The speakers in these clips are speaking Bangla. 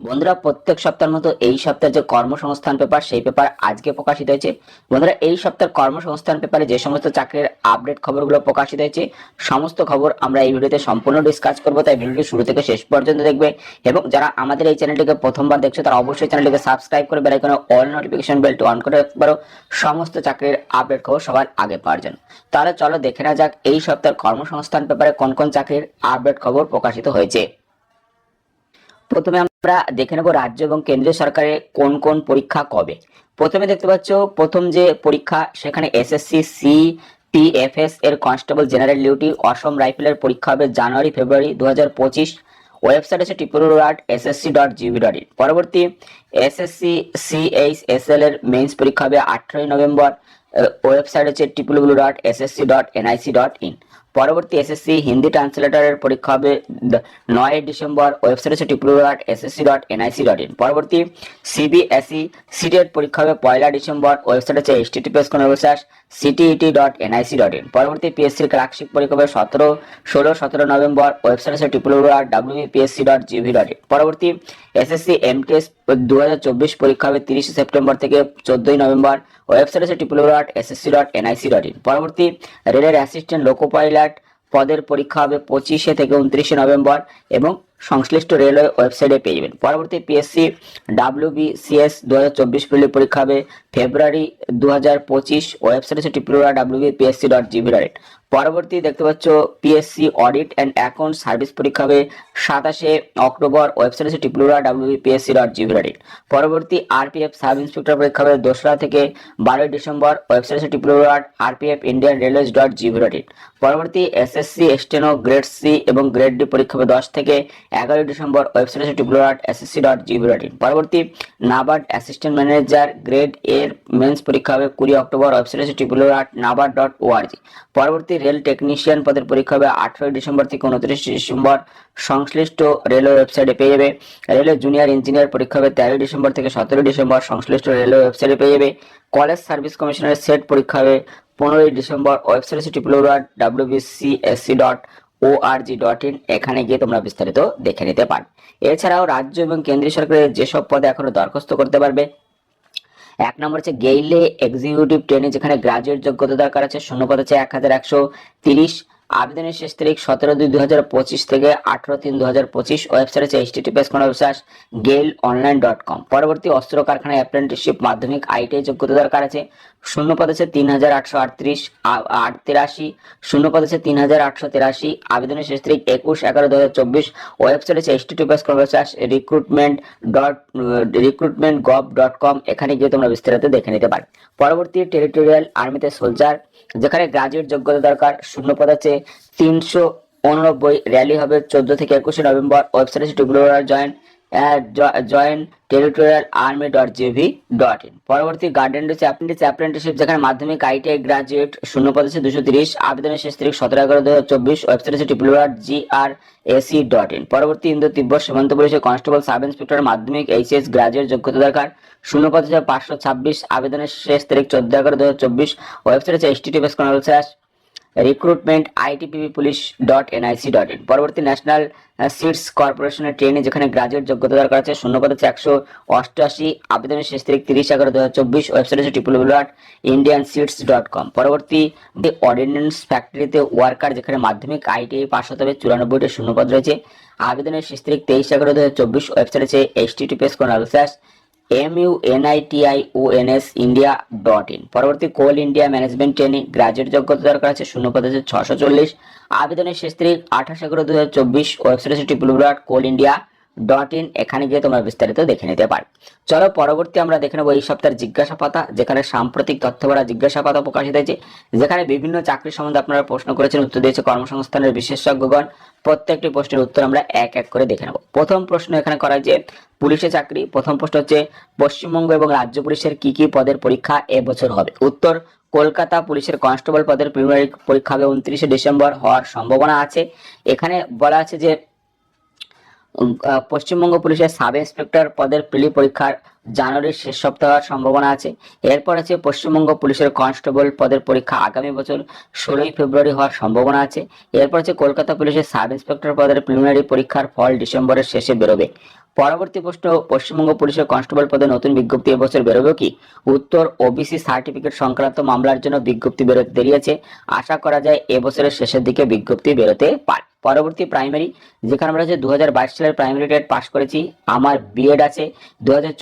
বন্ধুরা, প্রত্যেক সপ্তাহের মতো এই সপ্তাহে যে কর্মসংস্থান পেপার, সেই পেপার আজকে প্রকাশিত হয়েছে। বন্ধুরা, এই সপ্তাহের কর্মসংস্থান পেপারে যে সমস্ত চাকরির আপডেট খবরগুলো প্রকাশিত হয়েছে, সমস্ত খবর আমরা এই ভিডিওতে সম্পূর্ণ ডিসকাস করব। তাই ভিডিওটি শুরু থেকে শেষ পর্যন্ত দেখবে এবং যারা আমাদের এই চ্যানেলটিকে প্রথমবার দেখছ, তারা অবশ্যই চ্যানেলটিকে সাবস্ক্রাইব করে বেলাইকনে অল নোটিফিকেশন বেলটি অন করে রাখতে পারো সমস্ত চাকরির আপডেট খবর সবার আগে পাওয়ার জন্য। তাহলে চলো দেখে না যাক এই সপ্তাহের কর্মসংস্থান পেপারে কোন কোন চাকরির আপডেট খবর প্রকাশিত হয়েছে। প্রথমে আমরা দেখে নেব রাজ্য এবং কেন্দ্রীয় সরকারের কোন কোন পরীক্ষা কবে। প্রথমে দেখতে পাচ্ছ, প্রথম যে পরীক্ষা, সেখানে এসএসসি সি টিএফএস এর কনস্টেবল জেনারেল ডিউটি, অসম রাইফেলের পরীক্ষা হবে জানুয়ারি, ফেব্রুয়ারি দু হাজার পঁচিশ। ওয়েবসাইট আছে dot SSC dot GB dot in পরবর্তী এসএসসি সিএইচ এসএল এর মেন্স পরীক্ষা হবে আঠারোই নভেম্বর। ওয়েবসাইট হচ্ছে টিপুলুগুলু dot SSC dot NIC dot in পরবর্তী এসএসসি হিন্দি ট্রান্সলেটরের পরীক্ষা হবে নয় ডিসেম্বর ওয়েবসাইট হচ্ছে টিপুলু dot SSC dot NIC dot in পরবর্তী সিবিএসই সিটেট পরীক্ষা হবে পয়লা ডিসেম্বর, ওয়েবসাইট হচ্ছে এইচ টিটিপিএস কোন website CTET dot NIC dot in পরবর্তী পিএসসির ক্লার্কশিপ পরীক্ষা হবে সতেরো, ষোলো, সতেরো নভেম্বর, ওয়েবসাইট হচ্ছে টিপুলু dot WBPSC dot GV dot in পরবর্তী এসএসসি এমটিএস দু হাজার চব্বিশ পরীক্ষা হবে তিরিশে সেপ্টেম্বর থেকে চোদ্দই নভেম্বর। ওয়েবসাইট আছে ডট এনআইসি পরবর্তী রেলের অ্যাসিস্ট্যান্ট লোকো পাইলট পদের পরীক্ষা হবে পঁচিশে থেকে উনত্রিশে নভেম্বর এবং সংশ্লিষ্ট রেলওয়ে ওয়েবসাইটে পেয়ে যাবেন। পরবর্তী পিএসসি ডাব্লিউবিসিএস দু হাজার চব্বিশ পরীক্ষা হবে ফেব্রুয়ারি দু হাজার পঁচিশ। ওয়েবসাইট হচ্ছে ত্রিপুরা ডাব্লিউবিপিএসসি ডট জিবি ডট পরবর্তী দেখতে পাচ্ছ PSC audit and account service পরীক্ষা হবে সাতাশে অক্টোবর। ওয়েবসাইট হচ্ছে ত্রিপুরা ডাব্লিউবিপিএসসি ডট জিবি ডট পরবর্তী আরপিএফ সাব ইন্সপেক্টর পরীক্ষা হবে দোসরা থেকে বারোই ডিসেম্বর। ওয়েবসাইট আছে হচ্ছে Tripura RPF Indian railways dot GB dot পরবর্তী এসএসসি এস্টেনো গ্রেড সি এবং গ্রেড ডি পরীক্ষা হবে দশ থেকে এগারোই ডিসেম্বর। ওয়েবসাইট আছে হচ্ছে ত্রিপুরা এসএসসি ডট জিবি ডট পরবর্তী নাবার্ড অ্যাসিস্ট্যান্ট ম্যানেজার গ্রেড এর মেন্স পরীক্ষা হবে কুড়ি অক্টোবর। ওয়েবসাইট আছে হচ্ছে ত্রিপুরা নাবার্ড ডট ওআরজি পরবর্তী রেল টেকনিশিয়ান পদের পরীক্ষা হবে আঠারোই ডিসেম্বর থেকে উনত্রিশ ডিসেম্বর। সংশ্লিষ্ট রেলওয়ে ওয়েবসাইটে পেয়ে যাবে। রেলওয়ে জুনিয়র ইঞ্জিনিয়ার পরীক্ষা হবে তেরোই ডিসেম্বর থেকে সতেরোই ডিসেম্বর। সংশ্লিষ্ট রেলওয়ে ওয়েবসাইটে পেয়ে যাবে। কলেজ সার্ভিস কমিশনের সেট পরীক্ষা হবে পনেরোই ডিসেম্বর। ওয়েবসাইট হচ্ছে টিপুল dot WBCSC dot ORG dot in এখানে গিয়ে তোমরা বিস্তারিত দেখে নিতে পারবে। এছাড়াও রাজ্য এবং কেন্দ্রীয় সরকারের যেসব পদে এখনও দরখাস্ত করতে পারবে এক নম্বর হচ্ছে গেইলে এক্সিকিউটিভ ট্রেনে যেখানে গ্রাজুয়েট যোগ্যতা দরকার আছে, শূন্য পদ হচ্ছে এক হাজার একশো তিরিশ। আবেদনের শেষ তারিখ সতেরো দুই দু হাজার পঁচিশ থেকে আঠারো তিন দু হাজার পঁচিশ ওয়েবসাইট হচ্ছে এইচ টিটিপিএস কোনো ওয়েবসাইট গেল অনলাইন ডট কম পরবর্তী অস্ত্র কারখানায় অ্যাপ্রেন্টিসশিপ মাধ্যমিক আইটিআই যোগ্যতা দরকার আছে শূন্য পদ আছে তিন হাজার আটশো আটত্রিশ আট তিরাশি শূন্য পদ আছে তিন হাজার আটশো তিরাশি, আবেদনের শেষ তারিখ একুশ এগারো দু হাজার চব্বিশ, ওয়েবসাইট হচ্ছে https colon website recruitment dot recruitment gov dot com এখানে গিয়ে তোমরা বিস্তারিত দেখে নিতে পারো। পরবর্তী টেরিটোরিয়াল আর্মিতে সোলজার যেখানে গ্রাজুয়েট যোগ্যতা দরকার শূন্য পদ আছে তিনশো উননব্বই র্যালি হবে চোদ্দ থেকে একুশে November. Website টুগুলোর join join territorial army dot GV dot in পরবর্তী গার্ডেন রয়েছে অ্যাপ্রেন্টিস অ্যাপ্রেন্টিসশিপ যেখানে মাধ্যমিক আইটিআই গ্রাজুয়েট শূন্য পদ আছে দুশো তিরিশ, আবেদনের শেষ তারিখ সতেরো এগারো দু হাজার চব্বিশ ওয়েবসাইট আছে টিপুল dot G R AC dot in পরবর্তী ইন্দো তিব্বত সীমান্ত পুলিশের কনস্টেবল সাব ইন্সপেক্টর মাধ্যমিক এইচএস গ্রাজুয়েট যোগ্যতা দরকার। শূন্য পদ আছে পাঁচশো ছাব্বিশ, আবেদনের শেষ তারিখ চোদ্দ এগারো দু হাজার চব্বিশ ওয়েবসাইট আছে https কনভেল slash recruitment ITPP police dot NIC dot in পরবর্তী ন্যাশনাল সিটস কর্পোরেশনের ট্রেনে যেখানে গ্রাজুয়েট যোগ্যতা দরকার আছে শূন্য পদ হচ্ছে একশো অষ্টআশি। আবেদনের শেষ তারিখ তিরিশ এগারো দু হাজার চব্বিশ। ওয়েবসাইট হচ্ছে triple dot Indian seeds dot com পরবর্তী অর্ডিন্যান্স ফ্যাক্টরিতে ওয়ার্কার যেখানে মাধ্যমিক আইটিআই পাশ হতে হবে, চুরানব্বইটি শূন্যপদ রয়েছে। আবেদনের শেষ তারিখ তেইশ এগারো দু হাজার চব্বিশ। ওয়েবসাইট আছে https colon slash M U N I T I O N S India dot in পরবর্তী Coal India management training graduate যোগ্যতা দরকার আছে শূন্য পদ ছশো চল্লিশ। আবেদনের শেষ তারিখ আঠাশ এগারো দু হাজার চব্বিশ ওয়েবসাইট আছে triple dot Coal India dot in এখানে গিয়ে তোমরা বিস্তারিত দেখে নিতে পারো। চলো পরবর্তী আমরা দেখে নেব এই সপ্তাহের জিজ্ঞাসা পাতা, যেখানে সাম্প্রতিক তথ্য ভরা জিজ্ঞাসা পাতা প্রকাশিত হয়েছে। যেখানে বিভিন্ন চাকরি সম্বন্ধে আপনারা প্রশ্ন করেছেন, উত্তর দিয়েছে কর্মসংস্থানের বিশেষজ্ঞগণ। প্রত্যেকটি প্রশ্নের উত্তর আমরা এক এক করে দেখে নেব। প্রথম প্রশ্ন এখানে করা যে পুলিশে চাকরি। প্রথম প্রশ্ন হচ্ছে, পশ্চিমবঙ্গ এবং রাজ্য পুলিশের কি কি পদের পরীক্ষা এবছর হবে? উত্তর, কলকাতা পুলিশের কনস্টেবল পদের প্রিলিমিনারি পরীক্ষা হবে উনত্রিশে ডিসেম্বর হওয়ার সম্ভাবনা আছে। এখানে বলা আছে যে পশ্চিমবঙ্গ পুলিশের সাব ইন্সপেক্টর পদের প্রিলি পরীক্ষার জানুয়ারির শেষ সপ্তাহ সম্ভাবনা আছে। এরপর আছে পশ্চিমবঙ্গ পুলিশের কনস্টেবল পদের পরীক্ষা আগামী বছর ষোলোই ফেব্রুয়ারি হওয়ার সম্ভাবনা আছে। এরপর আছে কলকাতা পুলিশের সাব ইন্সপেক্টর পদের প্রিলিমিনারি পরীক্ষার ফল ডিসেম্বরের শেষে বেরোবে। পরবর্তী প্রশ্ন, পশ্চিমবঙ্গ পুলিশের কনস্টেবল পদে নতুন বিজ্ঞপ্তি এবছর বেরোবে কি? উত্তর, ওবিসি সার্টিফিকেট সংক্রান্ত মামলার জন্য বিজ্ঞপ্তি বেরোতে দেরি আছে। আশা করা যায় এবছরের শেষের দিকে বিজ্ঞপ্তি বেরোতে পারে। পরবর্তী প্রাইমারি যেখানে আমরা হচ্ছে দু সালের প্রাইমারি টেট পাস করেছি, আমার বিএড আছে। দু হাজার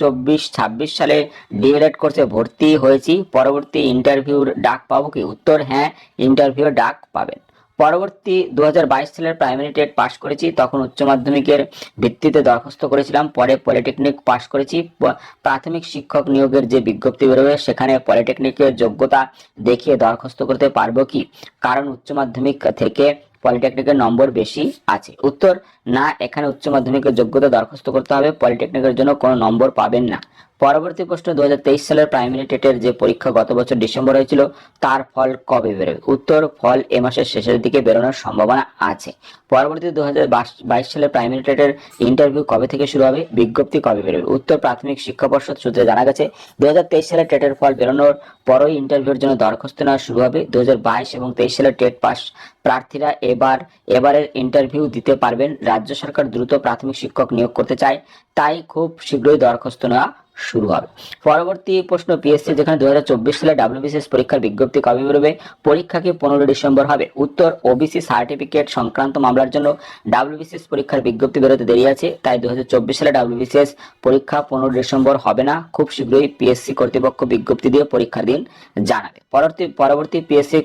সালে ডিএলএড কোর্সে ভর্তি হয়েছি। পরবর্তী ইন্টারভিউর ডাক পাবো কি? উত্তর হ্যাঁ ইন্টারভিউর ডাক পাবেন। পরবর্তী দু হাজার বাইশ সালের প্রাইমারি টেট পাস করেছি, তখন উচ্চ মাধ্যমিকের ভিত্তিতে দরখাস্ত করেছিলাম। পরে পলিটেকনিক পাস করেছি। প্রাথমিক শিক্ষক নিয়োগের যে বিজ্ঞপ্তি বেরোবে, সেখানে পলিটেকনিকের যোগ্যতা দেখিয়ে দরখাস্ত করতে পারব কি? কারণ উচ্চ মাধ্যমিক থেকে পলিটেকনিকের নম্বর বেশি আছে। উত্তর, না, এখানে উচ্চ মাধ্যমিকের যোগ্যতা দরখাস্ত করতে হবে, পলিটেকনিকের জন্য কোনো নম্বর পাবেন না। পরবর্তী প্রশ্ন দু হাজার তেইশ সালের প্রাইমারি টেটের যে পরীক্ষা গত বছর ডিসেম্বর হয়েছিল, তার ফল কবে বেরোবে উত্তর, ফল এ মাসের শেষের দিকে বেরোনোর সম্ভাবনা আছে। পরবর্তী দু সালের প্রাইমারি টেটের ইন্টারভিউ কবে থেকে শুরু হবে? বিজ্ঞপ্তি কবে বেরোবে? উত্তর, প্রাথমিক শিক্ষা পর্ষদ সূত্রে জানা গেছে দু সালের টেটের ফল বেরোনোর পরই ইন্টারভিউর জন্য দরখাস্ত নেওয়া শুরু হবে। দু হাজার বাইশ এবং তেইশ সালের টেট পাস প্রার্থীরা এবার, এবারের ইন্টারভিউ দিতে পারবেন। রাজ্য সরকার দ্রুত প্রাথমিক শিক্ষক নিয়োগ করতে চায়, তাই খুব শীঘ্রই দরখাস্ত নেওয়া শুরু হবে। পরবর্তী প্রশ্ন পিএসসি যেখানে দু সালে ডাব্লিউবিসিএস পরীক্ষার বিজ্ঞপ্তি কবে বেরোবে? পরীক্ষা কি পনেরো ডিসেম্বর হবে? উত্তর ওবিসি সার্টিফিকেট সংক্রান্ত মামলার জন্য ডাব্লিউবিসিএস পরীক্ষার বিজ্ঞপ্তি বেরোতে দেরি আছে, তাই দু সালে ডাব্লিউবিসিএস পরীক্ষা পনেরো ডিসেম্বর হবে না। খুব শীঘ্রই পিএসসি কর্তৃপক্ষ বিজ্ঞপ্তি দিয়ে পরীক্ষার দিন জানাবে। পরবর্তী পরবর্তী পিএসসি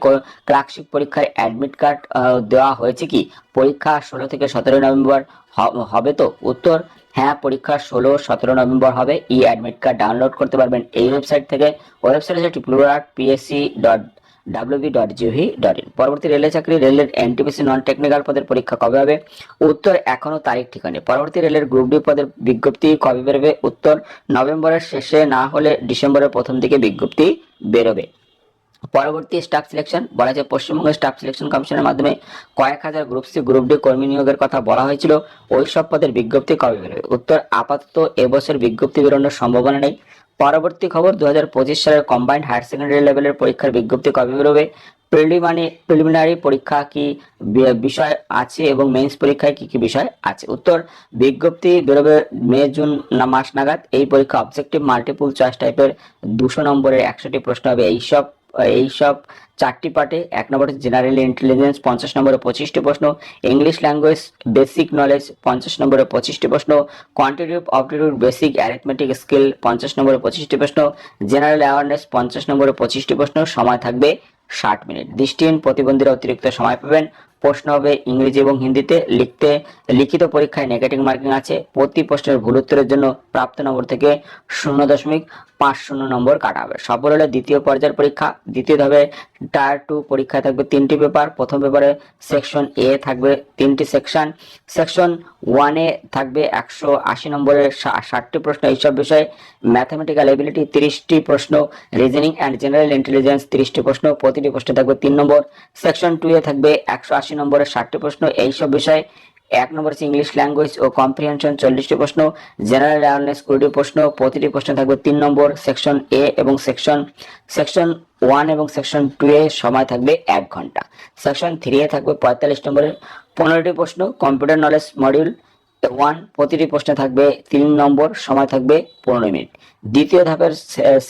ক্লার্কশিপ পরীক্ষার অ্যাডমিট কার্ড দেওয়া হয়েছে কি? পরীক্ষা ষোলো থেকে সতেরো নভেম্বর হবে তো? উত্তর হ্যাঁ পরীক্ষা ষোলো, সতেরো নভেম্বর হবে। ই অ্যাডমিট কার্ড ডাউনলোড করতে পারবেন এই ওয়েবসাইট থেকে। ওয়েবসাইট হচ্ছে triple PSC dot WB dot GOV dot in পরবর্তী রেলের চাকরি রেলের এনটিপিসি নন টেকনিক্যাল পদের পরীক্ষা কবে হবে? উত্তর এখনও তারিখ ঠিক পরবর্তী রেলের গ্রুপ ডি পদের বিজ্ঞপ্তি কবে বেরোবে? উত্তর নভেম্বরের শেষে, না হলে ডিসেম্বরের প্রথম দিকে বিজ্ঞপ্তি বেরোবে। পরবর্তী স্টাফ সিলেকশন বলা যায় পশ্চিমবঙ্গ স্টাফ সিলেকশন কমিশনের মাধ্যমে কয়েক হাজার গ্রুপ সি গ্রুপ ডি কর্মী নিয়োগের কথা বলা হয়েছিল। ওই সব পদের বিজ্ঞপ্তি কবে বেরোবে? উত্তর, আপাতত এবছর বিজ্ঞপ্তি বেরোনোর সম্ভাবনা নেই। পরবর্তী খবর দু সালের কম্বাইন্ড হায়ার সেকেন্ডারি লেভেলের পরীক্ষার বিজ্ঞপ্তি কবে বেরোবে? প্রিলিমিনারি প্রিলিমিনারি পরীক্ষা কি বিষয় আছে এবং মেন্স পরীক্ষায় কি কি বিষয় আছে? উত্তর, বিজ্ঞপ্তি বেরোবে মে, জুন না মাস নাগাদ। এই পরীক্ষা অবজেক্টিভ মাল্টিপল চয়েস টাইপের দুশো নম্বরের একশোটি প্রশ্ন হবে। এইসব এইসব চারটি পার্টে, এক নম্বর জেনারেল ইন্টেলিজেন্স পঞ্চাশ নম্বরে পঁচিশটি প্রশ্ন ইংলিশ ল্যাঙ্গুয়েজ বেসিক নলেজ পঞ্চাশ নম্বরে পঁচিশটি প্রশ্ন quantitative aptitude basic arithmetic skill পঞ্চাশ নম্বরে পঁচিশটি প্রশ্ন জেনারেল অ্যাওয়ারনেস পঞ্চাশ নম্বরে পঁচিশটি প্রশ্ন, সময় থাকবে ষাট মিনিট। দৃষ্টিহীন প্রতিবন্ধীরা অতিরিক্ত সময় পাবেন। প্রশ্ন হবে ইংরেজি এবং হিন্দিতে। লিখতে লিখিত পরীক্ষায় নেগেটিভ মার্কিং আছে। প্রতি প্রশ্নের ভুল উত্তরের জন্য প্রাপ্ত নম্বর থেকে শূন্য দশমিক পাঁচ শূন্য নম্বর কাটা হবে। সফল হলে দ্বিতীয় পর্যায়ের পরীক্ষা। দ্বিতীয় ধাপে টায়ার টু পরীক্ষায় থাকবে তিনটি পেপার প্রথম পেপারে সেকশন এ থাকবে তিনটি সেকশন সেকশন ওয়ানে থাকবে একশো আশি নম্বরের ষাটটি প্রশ্ন। এইসব বিষয়ে ম্যাথামেটিক্যাল এবিলিটি তিরিশটি প্রশ্ন রিজনিং অ্যান্ড জেনারেল ইন্টেলিজেন্স তিরিশটি প্রশ্ন। প্রতিটি প্রশ্নে থাকবে তিন নম্বর। সেকশন টু এ থাকবে একশো আশি আশি নম্বরের ষাটটি প্রশ্ন। এইসব বিষয়ে এক নম্বর হচ্ছে ইংলিশ ল্যাঙ্গুয়েজ ও কম্প্রিহেনশন চল্লিশটি প্রশ্ন। জেনারেল অ্যাওয়ারনেস কুড়িটি প্রশ্ন, প্রতিটি প্রশ্নে থাকবে তিন নম্বর। সেকশন এ এবং সেকশন সেকশন ওয়ান এবং সেকশন টু এ সময় থাকবে এক ঘণ্টা। সেকশন থ্রি এ থাকবে পঁয়তাল্লিশ নম্বরের পনেরোটি প্রশ্ন কম্পিউটার নলেজ মডিউল ওয়ান প্রতিটি প্রশ্নে থাকবে তিন নম্বর, সময় থাকবে পনেরো মিনিট। দ্বিতীয় ধাপের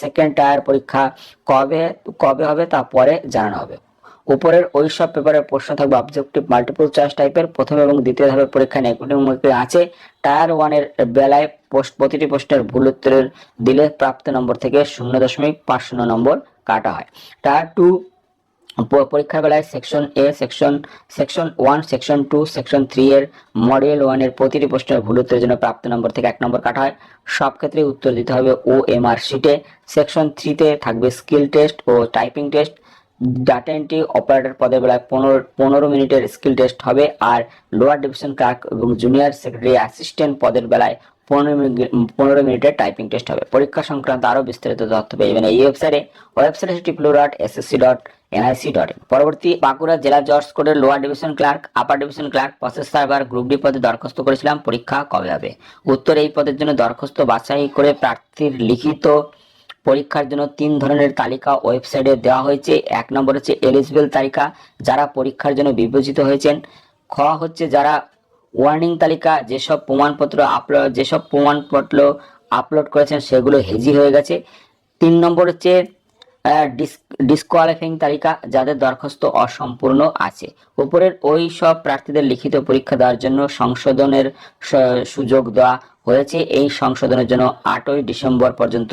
সেকেন্ড টায়ার পরীক্ষা কবে কবে হবে তা পরে জানানো হবে। উপরের ওই সব পেপারে প্রশ্ন থাকবে অবজেক্টিভ মাল্টিপল চয়েস টাইপের প্রথম এবং দ্বিতীয় ধাপের নেগেটিভ মার্কিং আছে। টায়ার ওয়ানের বেলায় পোস্ট- প্রতিটি প্রশ্নের ভুল উত্তরের দিলে প্রাপ্ত নম্বর থেকে শূন্য দশমিক পাঁচ শূন্য নম্বর কাটা হয়। টায়ার টু পরীক্ষার বেলায় section A section section one section two section three এর মডেল ওয়ানের প্রতিটি প্রশ্নের ভুল উত্তরের জন্য প্রাপ্ত নম্বর থেকে এক নম্বর কাটা হয়। সব ক্ষেত্রে উত্তর দিতে হবে ও এম আর শিটে সেকশন থ্রিতে থাকবে স্কিল টেস্ট ও typing test data entry operator পদের বেলায় পনেরো পনেরো মিনিটের স্কিল টেস্ট হবে আর লোয়ার ডিভিশন ক্লার্ক এবং জুনিয়র সেক্রেটারি অ্যাসিস্ট্যান্ট পদের বেলায় পনেরো পনেরো মিনিটের টাইপিং টেস্ট হবে। পরীক্ষা সংক্রান্ত আরও বিস্তারিত তথ্য পেয়ে এই ওয়েবসাইটে ওয়েবসাইট হচ্ছে টিপলো dot SSC dot NIC dot পরবর্তী বাঁকুড়া জেলা জজ কোডের lower division clerk upper division clerk process server group D পদে দরখাস্ত করেছিলাম, পরীক্ষা কবে হবে? উত্তর এই পদের জন্য দরখাস্ত বাছাই করে প্রার্থীর লিখিত পরীক্ষার জন্য তিন ধরনের তালিকা ওয়েবসাইটে দেওয়া হয়েছে। এক নম্বর হচ্ছে এলিজিবল তালিকা, যারা পরীক্ষার জন্য বিবেচিত হয়েছেন। খ হচ্ছে যারা ওয়ার্নিং তালিকা, যেসব প্রমাণপত্র আপলোড যেসব প্রমাণপত্র আপলোড করেছেন সেগুলো হেজি হয়ে গেছে। তিন নম্বর হচ্ছে ডিসকোয়ালিফাইং তালিকা, যাদের দরখাস্ত অসম্পূর্ণ আছে। উপরের ওই সব প্রার্থীদের লিখিত পরীক্ষা দেওয়ার জন্য সংশোধনের সুযোগ দেওয়া হয়েছে এই সংশোধনের জন্য আটই ডিসেম্বর পর্যন্ত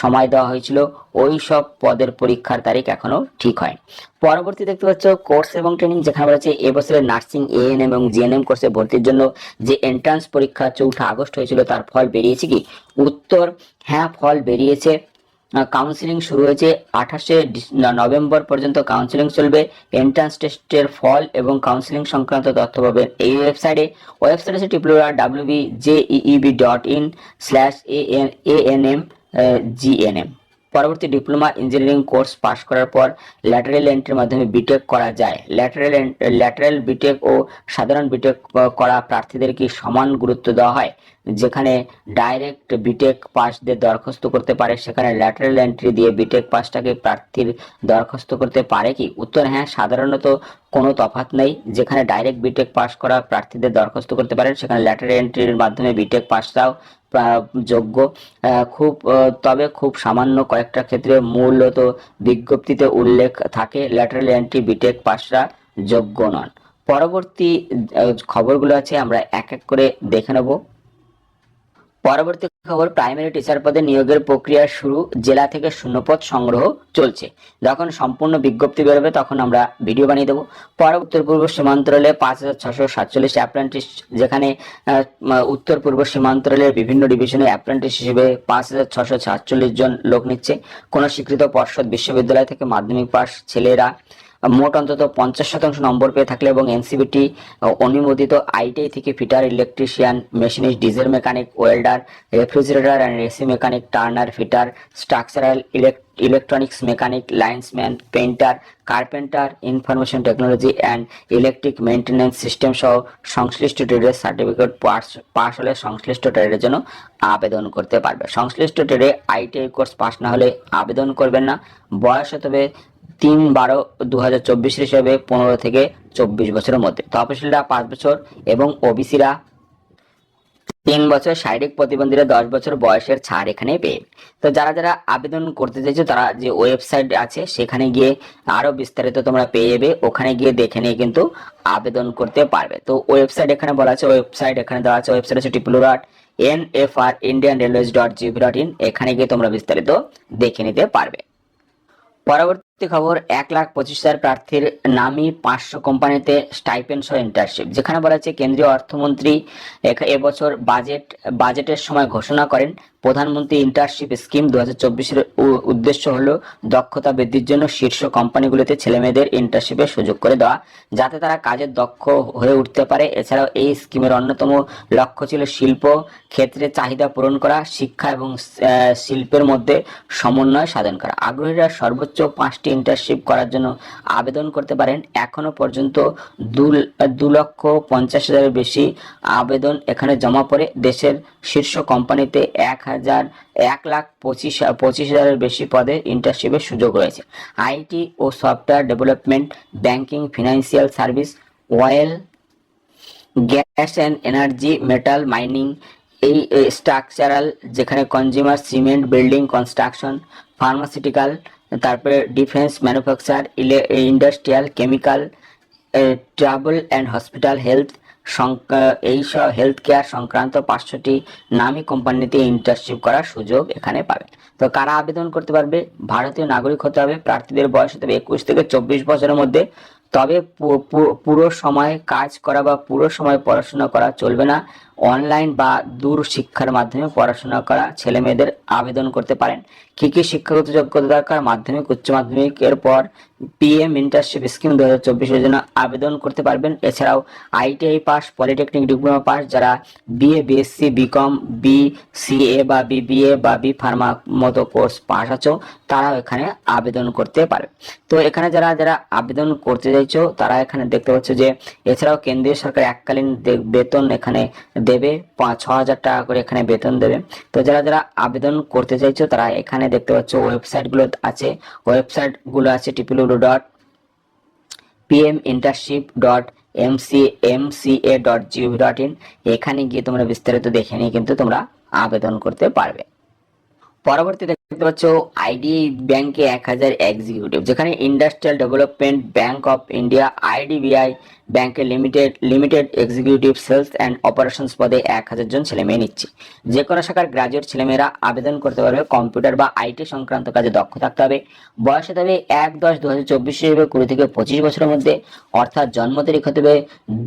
সময় দেওয়া হয়েছিল। ওই সব পদের পরীক্ষার তারিখ এখনও ঠিক হয় পরবর্তী দেখতে পাচ্ছ, কোর্স এবং ট্রেনিং যেখানে বলেছে এবছরের নার্সিং এম এবং জিএনএম কোর্সে ভর্তির জন্য যে এন্ট্রান্স পরীক্ষা চৌঠা আগস্ট হয়েছিল, তার ফল বেরিয়েছে কি? উত্তর হ্যাঁ ফল বেরিয়েছে। কাউন্সিলিং শুরু হয়েছে আঠাশে নভেম্বর পর্যন্ত কাউন্সিলিং চলবে। এন্ট্রান্স টেস্টের ফল এবং কাউন্সিলিং সংক্রান্ত তথ্য পাবেন। এই ওয়েবসাইটে ওয়েবসাইট আছে টিপলো W B J EB dot in slash A N M GNM পরবর্তী ডিপ্লোমা ইঞ্জিনিয়ারিং কোর্স পাশ করার পর ল্যাটারেল এন্ট্রির মাধ্যমে বিটেক করা যায়। ল্যাটারাল ল্যাটারাল বিটেক ও সাধারণ বিটেক করা প্রার্থীদের কি সমান গুরুত্ব দেওয়া হয়, যেখানে ডাইরেক্ট বিটেক পাসদের দরখাস্ত করতে পারে। সেখানে ল্যাটারেল এন্ট্রি দিয়ে বিটেক পাসটাকে প্রার্থীর দরখাস্ত করতে পারে কি? উত্তর হ্যাঁ সাধারণত কোনো তফাৎ নেই। যেখানে ডাইরেক্ট বিটেক পাস করা প্রার্থীদের দরখাস্ত করতে পারেন, সেখানে ল্যাটারাল এন্ট্রির মাধ্যমে বিটেক পাসটাও যোগ্য খুব তবে খুব সামান্য কয়েকটা ক্ষেত্রে মূলত বিজ্ঞপ্তিতে উল্লেখ থাকে ল্যাটারাল এন্ট্রি বিটেক পাশরা যোগ্য নন। পরবর্তী খবরগুলো আছে, আমরা এক এক করে দেখে নেব। পরবর্তী খবর প্রাইমারি টিচার পদে নিয়োগের প্রক্রিয়া শুরু, জেলা থেকে শূন্যপদ সংগ্রহ চলছে। যখন সম্পূর্ণ বিজ্ঞপ্তি বেরোবে, তখন আমরা ভিডিও বানিয়ে দেবো। পর উত্তর পূর্ব সীমান্তরেলে পাঁচ হাজার ছশো সাতচল্লিশ অ্যাপ্রেন্টিস যেখানে উত্তর পূর্ব সীমান্তরেলের বিভিন্ন ডিভিশনে অ্যাপ্রেন্টিস হিসেবে পাঁচ হাজার ছশো সাতচল্লিশ জন লোক নিচ্ছে। কোনো স্বীকৃত পর্ষদ বিশ্ববিদ্যালয় থেকে মাধ্যমিক পাশ ছেলেরা মোট অন্তত পঞ্চাশ শতাংশ নম্বর পেয়ে থাকলে এবং এনসিবিটি অনুমোদিত আইটিআই থেকে fitter electrician, machinist, diesel mechanic, welder, refrigerator and AC mechanic, turner, fitter, structural electronics mechanic, linesman, painter, carpenter, information technology and electric maintenance system সহ সংশ্লিষ্ট ট্রেডের সার্টিফিকেট পাস হলে সংশ্লিষ্ট ট্রেডের জন্য আবেদন করতে পারবে। সংশ্লিষ্ট ট্রেডে আইটিআই কোর্স পাস না হলে আবেদন করবেন না। বয়স হতে হবে তিন বারো দু হাজার হিসেবে পনেরো থেকে চব্বিশ বছরের মধ্যে। তপশিলরা পাঁচ বছর এবং ওবিসিরা তিন বছর, শারীরিক প্রতিবন্ধীরা দশ বছর বয়সের ছাড় এখানে পেয়ে। তো যারা যারা আবেদন করতে চাইছো, তারা যে ওয়েবসাইট আছে, সেখানে গিয়ে আরও বিস্তারিত তোমরা পেয়ে যাবে। ওখানে গিয়ে দেখে নিয়ে কিন্তু আবেদন করতে পারবে। তো ওয়েবসাইট এখানে বলা আছে, ওয়েবসাইট এখানে দেওয়া আছে, ওয়েবসাইট আছে টিপলো dot N F R Indian railways dot GB dot in এখানে গিয়ে তোমরা বিস্তারিত দেখে নিতে পারবে। পরবর্তী খবর, এক লাখ পঁচিশ হাজার প্রার্থীর নামই পাঁচশো কোম্পানিতে স্টাইপেন্ড সহ ইন্টার্নশিপ যেখানে বলা হচ্ছে কেন্দ্রীয় অর্থমন্ত্রী এবছর বাজেট বাজেটের সময় ঘোষণা করেন। প্রধানমন্ত্রী ইন্টার্নশিপ স্কিম দু হাজার উদ্দেশ্য হল দক্ষতা বৃদ্ধির জন্য শীর্ষ কোম্পানিগুলিতে ছেলেমেয়েদের ইন্টার্নশিপের সুযোগ করে দেওয়া, যাতে তারা কাজের দক্ষ হয়ে উঠতে পারে। এছাড়াও এই স্কিমের অন্যতম লক্ষ্য ছিল শিল্প ক্ষেত্রে চাহিদা পূরণ করা, শিক্ষা এবং শিল্পের মধ্যে সমন্বয় সাধন করা। আগ্রহীরা সর্বোচ্চ পাঁচটি ইন্টার্নশিপ করার জন্য আবেদন করতে পারেন। এখনও পর্যন্ত দু লক্ষ পঞ্চাশ হাজারের বেশি আবেদন এখানে জমা পড়ে। দেশের শীর্ষ কোম্পানিতে এক হাজার এক লাখ পঁচিশ পঁচিশ হাজারের বেশি পদে ইন্টার্নশিপের সুযোগ রয়েছে। IT O software development, banking, financial service, oil, gas and energy, metal mining এই স্ট্রাকচারাল যেখানে consumer, cement, building, construction, pharmaceutical তারপরে defence manufacture industrial chemical travel and hospital health এই সব হেলথ কেয়ার সংক্রান্ত পাঁচশোটি নামী কোম্পানিতে ইন্টার্নশিপ করার সুযোগ এখানে পাবে তো কারা আবেদন করতে পারবে? ভারতীয় নাগরিক হতে হবে, প্রার্থীদের বয়স হতে হবে একুশ থেকে চব্বিশ বছরের মধ্যে। তবে পুরো সময় কাজ করা বা পুরো সময় পড়াশোনা করা চলবে না। অনলাইন বা দূর শিক্ষার মাধ্যমে পড়াশোনা করা ছেলে মেয়েদের আবেদন করতে পারেন। কি কি শিক্ষাগত যোগ্যতা দরকার? মাধ্যমিক, উচ্চ মাধ্যমিকের পর পিএম ইন্টার্নশিপ স্কিম দু হাজার চব্বিশের জন্য আবেদন করতে পারবেন। এছাড়াও ITI pass polytechnic diploma pass যারা BA BSc BCom B CA বা বিবিএ বা বি ফার্মা মতো কোর্স পাস আছো, তারাও এখানে আবেদন করতে পারে। তো এখানে যারা যারা আবেদন করতে চাইছো, তারা এখানে দেখতে পাচ্ছ যে, এছাড়াও কেন্দ্রীয় সরকার এককালীন বেতন এখানে দেবে পাঁচ, ছ হাজার টাকা করে এখানে বেতন দেবে। তো যারা যারা আবেদন করতে চাইছো, তারা এখানে দেখতে পাচ্ছ ওয়েবসাইটগুলো আছে। ওয়েবসাইটগুলো আছে টিপিলুডু dot PM internship dot MC MCA dot GOV dot in এখানে গিয়ে তোমরা বিস্তারিত দেখে নিয়ে কিন্তু তোমরা আবেদন করতে পারবে। পরবর্তী দেখতে পাচ্ছ আইডি ব্যাংকে এক হাজার এক্সিকিউটিভ যেখানে industrial development bank of India IDBI ব্যাংকে limited limited executive sales and operations পদে এক হাজার জন ছেলে মেয়ে নিচ্ছে। যে কোনো শাখার গ্রাজুয়েট ছেলেমেয়েরা আবেদন করতে পারবে কম্পিউটার বা আইটি সংক্রান্ত কাজে দক্ষ থাকতে হবে। বয়স হতে হবে এক দশ দু হাজার চব্বিশ হিসেবে কুড়ি থেকে পঁচিশ বছরের মধ্যে, অর্থাৎ জন্ম তারিখ হতে হবে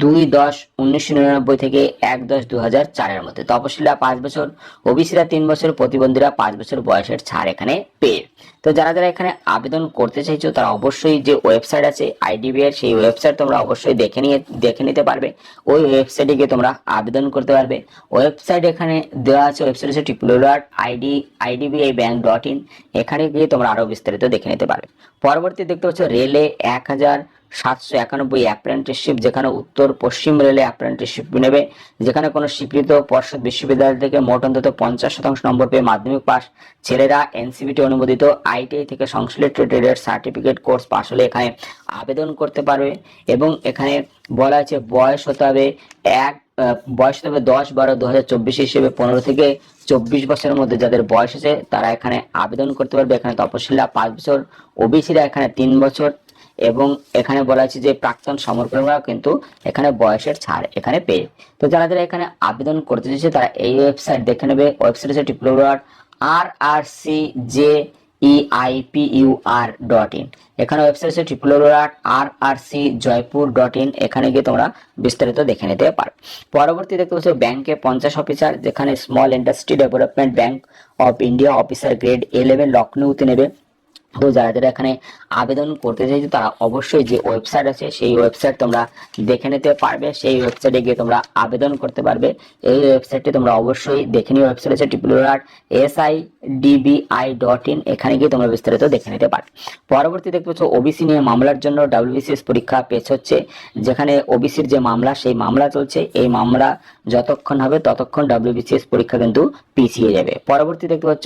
দুই দশ উনিশশো নিরানব্বই থেকে এক দশ দু হাজার চারের মধ্যে। তপশিলা পাঁচ বছর, ওবিসিরা তিন বছর, প্রতিবন্ধীরা পাঁচ বছর বয়সের ছাড় এখানে পেয়ে তো যারা যারা এখানে আবেদন করতে চাইছো, তারা অবশ্যই যে ওয়েবসাইট আছে আইডিবি এর সেই ওয়েবসাইট তোমরা অবশ্যই দেখে নিয়ে, দেখে নিতে পারবে। ওই ওয়েবসাইটে গিয়ে তোমরা আবেদন করতে পারবে। ওয়েবসাইট এখানে দেওয়া আছে ওয়েবসাইট হচ্ছে triple dot ID IDBI bank dot in এখানে গিয়ে তোমরা আরও বিস্তারিত দেখে নিতে পারবে। পরবর্তী দেখতে পাচ্ছ রেলে এক হাজার সাতশো একানব্বই অ্যাপ্রেন্টিসশিপ যেখানে উত্তর পশ্চিম রেলে অ্যাপ্রেন্টিসশিপ নেবে। যেখানে কোনো স্বীকৃত পর্ষদ বিশ্ববিদ্যালয় থেকে মোট অন্তত পঞ্চাশ শতাংশ নম্বর পেয়ে মাধ্যমিক পাস ছেলেরা এনসিবিটি অনুমোদিত, আইটিআই থেকে সংশ্লিষ্ট ট্রেডের সার্টিফিকেট কোর্স পাস হলে এখানে আবেদন করতে পারবে এবং এখানে বলা আছে বয়স হতে হবে এক বয়স হতে হবে দশ বারো দু হাজার চব্বিশ হিসেবে পনেরো থেকে চব্বিশ বছরের মধ্যে যাদের বয়স আছে তারা এখানে আবেদন করতে পারবে। এখানে তপশিলা পাঁচ বছর, ওবিসিরা এখানে তিন বছর এবং এখানে বলা আছে যে প্রাক্তন সমর্পণরা কিন্তু এখানে বয়সের ছাড় এখানে পেয়ে। তো যারা যারা এখানে আবেদন করতে চাইছে, তারা এই ওয়েবসাইট দেখে নেবে। ওয়েবসাইট হচ্ছে টিপ্লোরার R R C J E I P U R dot in এখানে ওয়েবসাইট হচ্ছে ট্রিপলোরাট R R C Jaipur dot in এখানে গিয়ে তোমরা বিস্তারিত দেখে নিতে পারো। পরবর্তী দেখতে পাচ্ছ ব্যাংকে পঞ্চাশ অফিসার যেখানে small industry development bank of India officer grade eleven লখনৌতে নেবে। তো যারা যারা এখানে আবেদন করতে চাইছো, তারা অবশ্যই যে ওয়েবসাইট আছে, সেই ওয়েবসাইট তোমরা দেখে নিতে পারবে, সেই ওয়েবসাইটে গিয়ে তোমরা আবেদন করতে পারবে। এই ওয়েবসাইটটি তোমরা অবশ্যই দেখে নিও। ওয়েবসাইট আছে triple S I DBI dot in এখানে গিয়ে তোমরা বিস্তারিত দেখে নিতে পারবে। পরবর্তী দেখতে পাচ্ছ ওবিসি নিয়ে মামলার জন্য ডাব্লিউবিসিএস পরীক্ষা পেশ হচ্ছে, যেখানে ওবিসির যে মামলা, সেই মামলা চলছে। এই মামলা যতক্ষণ হবে, ততক্ষণ ডাব্লিউবিসিএস পরীক্ষা কিন্তু পিছিয়ে যাবে। পরবর্তী দেখতে পাচ্ছ,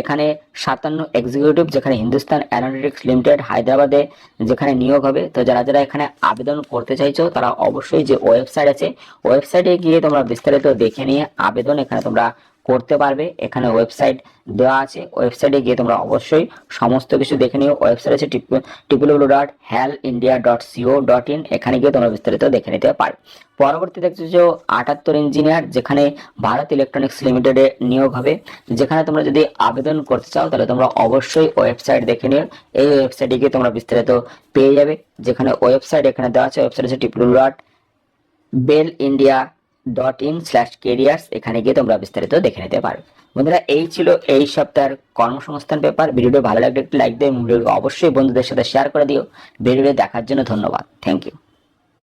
এখানে সাতান্ন এক্সিকিউটিভ যেখানে হিন্দুস্তান অ্যারোনটিক্স লিমিটেড হায়দ্রাবাদে যেখানে নিয়োগ হবে, তো যারা যারা এখানে আবেদন করতে চাইছো, তারা অবশ্যই যে ওয়েবসাইট আছে ওয়েবসাইটে গিয়ে তোমরা বিস্তারিত দেখে নিয়ে আবেদন এখানে তোমরা করতে পারবে। এখানে ওয়েবসাইট দেওয়া আছে। ওয়েবসাইটে গিয়ে তোমরা অবশ্যই সমস্ত কিছু দেখে নিও। ওয়েবসাইট আছে টিপিডব্লিউ dot hell India dot CO dot in এখানে গিয়ে তোমরা বিস্তারিত দেখে নিতে পারো পরবর্তী দেখছ যে আটাত্তর ইঞ্জিনিয়ার যেখানে ভারত ইলেকট্রনিক্স লিমিটেডে নিয়োগ হবে। যেখানে তোমরা যদি আবেদন করতে চাও তাহলে তোমরা অবশ্যই ওয়েবসাইট দেখে নিও। এই ওয়েবসাইটে গিয়ে তোমরা বিস্তারিত পেয়ে যাবে। যেখানে ওয়েবসাইট এখানে দেওয়া আছে ওয়েবসাইট আছে TPW dot BEL India dot in slash careers এখানে গিয়ে তোমরা বিস্তারিত দেখে নিতে পারো। বন্ধুরা, এই ছিল এই সপ্তাহের কর্মসংস্থান পেপার। ভিডিওটি ভালো লাগলে একটি লাইক দিয়ে ভিডিওটি অবশ্যই বন্ধুদের সাথে শেয়ার করে দিও। ভিডিওটি দেখার জন্য ধন্যবাদ। Thank you